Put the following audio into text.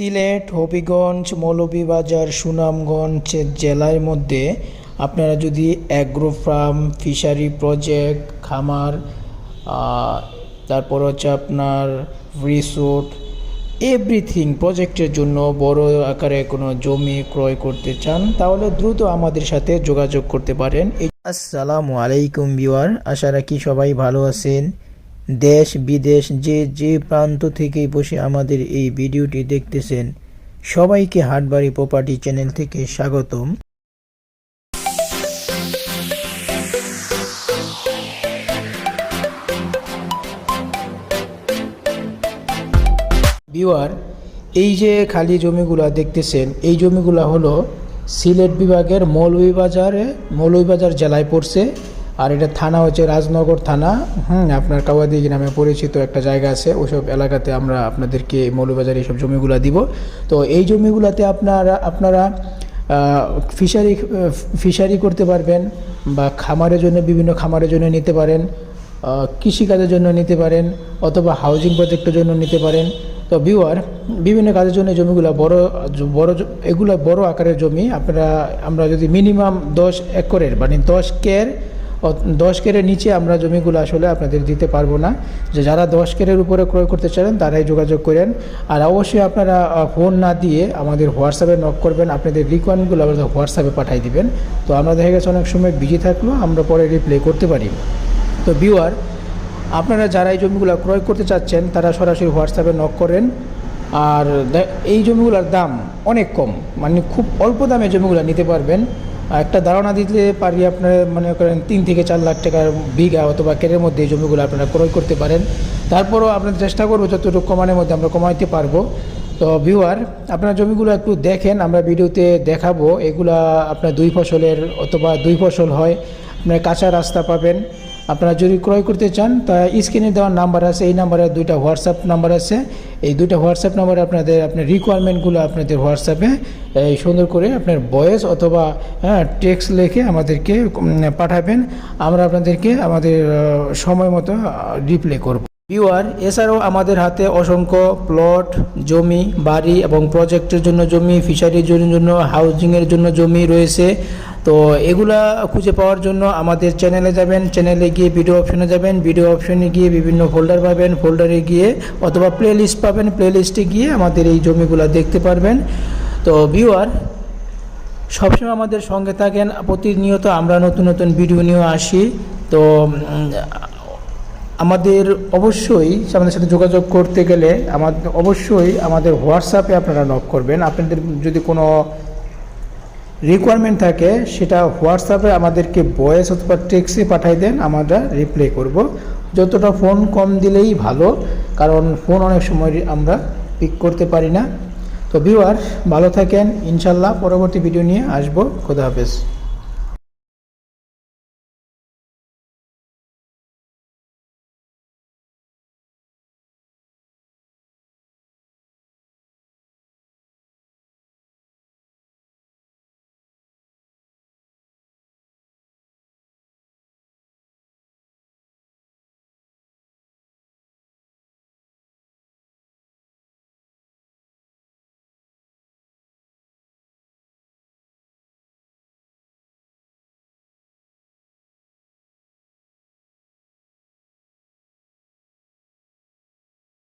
সিলেট, হবিগঞ্জ, মৌলভীবাজার, সুনামগঞ্জ জেলার মধ্যে আপনারা যদি অ্যাগ্রো ফার্ম ফিশারি প্রজেক্ট, খামার তারপর হচ্ছে আপনার রিসোর্ট, এভরিথিং প্রজেক্টের জন্য বড় আকারে কোনো জমি ক্রয় করতে চান, তাহলে দ্রুত আমাদের সাথে যোগাযোগ করতে পারেন। আসসালামু আলাইকুম বিওয়ার আশা রাখি সবাই ভালো আছেন। দেশ বিদেশ যে যে প্রান্ত থেকে বসে আমাদের এই ভিডিওটি দেখতেছেন, সবাইকে হাটবাড়ি প্রপার্টি চ্যানেল থেকে স্বাগতম। বিওয়ার এই যে খালি জমিগুলা দেখতেছেন, এই জমিগুলা হলো সিলেট বিভাগের মৌলভীবাজারে, মৌলভীবাজার জেলায় পড়ছে। আর এটা থানা হচ্ছে রাজনগর থানা। হুম, আপনার কাওয়াদিঘি নামে পরিচিত একটা জায়গা আছে, ওইসব এলাকাতে আমরা আপনাদেরকে মৌলভীবাজার এইসব জমিগুলা দিব। তো এই জমিগুলাতে আপনারা আপনারা ফিশারি ফিশারি করতে পারবেন বা খামারের জন্য, বিভিন্ন খামারের জন্য নিতে পারেন কৃষিকাজের জন্য নিতে পারেন অথবা হাউজিং প্রজেক্টের জন্য নিতে পারেন। তো বিওয়ার বিভিন্ন কাজের জন্য জমিগুলো বড় বড়, এগুলো বড় আকারের জমি। আপনারা, আমরা যদি মিনিমাম দশ একরের মানে দশ অ- দশ কেরের নিচে আমরা জমিগুলো আসলে আপনাদের দিতে পারব না। যে যারা দশ কেরের উপরে ক্রয় করতে চান, তারাই যোগাযোগ করেন। আর অবশ্যই আপনারা ফোন না দিয়ে আমাদের হোয়াটসঅ্যাপে নক করবেন। আপনাদের রিকোয়ারমেন্টগুলো আমাদের হোয়াটসঅ্যাপে পাঠিয়ে দিবেন। তো আমরা দেখা গেছে অনেক সময় বিজি থাকলেও আমরা পরে রিপ্লাই করতে পারি। তো ভিউয়ার আপনারা যারা এই জমিগুলো ক্রয় করতে চাচ্ছেন, তারা সরাসরি হোয়াটসঅ্যাপে নক করেন। আর এই জমিগুলোর দাম অনেক কম মানে খুব অল্প দামে জমিগুলো নিতে পারবেন। একটা ধারণা দিতে পারি আপনার মনে করেন তিন থেকে চার লাখ টাকার বিঘা অথবা কেরের মধ্যে এই জমিগুলো আপনারা ক্রয় করতে পারেন। তারপরও আপনার চেষ্টা করব যতটুকু কমানোর মধ্যে আমরা কমাইতে পারব। তো ভিউয়ার আপনার জমিগুলো একটু দেখেন, আমরা ভিডিওতে দেখাবো। এগুলা আপনার দুই ফসলের অথবা দুই ফসল হয়। আপনার কাঁচা রাস্তা পাবেন আপনারা যদি ক্রয় করতে চান, তা স্ক্রিনে দেওয়ার নাম্বার আছে, এই নাম্বারে দুইটা হোয়াটসঅ্যাপ নাম্বার আছে। এই দুইটা হোয়াটসঅ্যাপ নাম্বারে আপনাদের আপনার রিকোয়ারমেন্টগুলো আপনাদের হোয়াটসঅ্যাপে সুন্দর করে আপনার ভয়েস অথবা হ্যাঁ টেক্সট লিখে আমাদেরকে পাঠাবেন। আমরা আপনাদেরকে আমাদের সময় মতো রিপ্লাই করব। ভিউয়ার এছাড়াও আমাদের হাতে অসংখ্য প্লট জমি, বাড়ি এবং প্রজেক্টের জন্য জমি ফিশারির জন্য হাউজিংয়ের জন্য জমি রয়েছে। তো এগুলা খুঁজে পাওয়ার জন্য আমাদের চ্যানেলে যাবেন চ্যানেলে গিয়ে ভিডিও অপশনে যাবেন ভিডিও অপশনে গিয়ে বিভিন্ন ফোল্ডার পাবেন ফোল্ডারে গিয়ে অথবা প্লে লিস্ট পাবেন প্লে লিস্টে গিয়ে আমাদের এই জমিগুলো দেখতে পারবেন। তো ভিউয়ার সবসময় আমাদের সঙ্গে থাকেন, প্রতিনিয়ত আমরা নতুন নতুন ভিডিও নিয়ে আসি। তো আমাদের অবশ্যই আমাদের সাথে যোগাযোগ করতে গেলে আমাদের, অবশ্যই আমাদের হোয়াটসঅ্যাপে আপনারা নক করবেন। আপনাদের যদি কোনো রিকোয়ারমেন্ট থাকে, সেটা হোয়াটসঅ্যাপে আমাদেরকে ভয়েস অথবা টেক্সে পাঠাই দেন, আমরা রিপ্লাই করব। যতটা ফোন কম দিলেই ভালো, কারণ ফোন অনেক সময় আমরা পিক করতে পারি না। তো ভিউয়ার ভালো থাকেন, ইনশাল্লাহ পরবর্তী ভিডিও নিয়ে আসব। খোদা হাফেজ।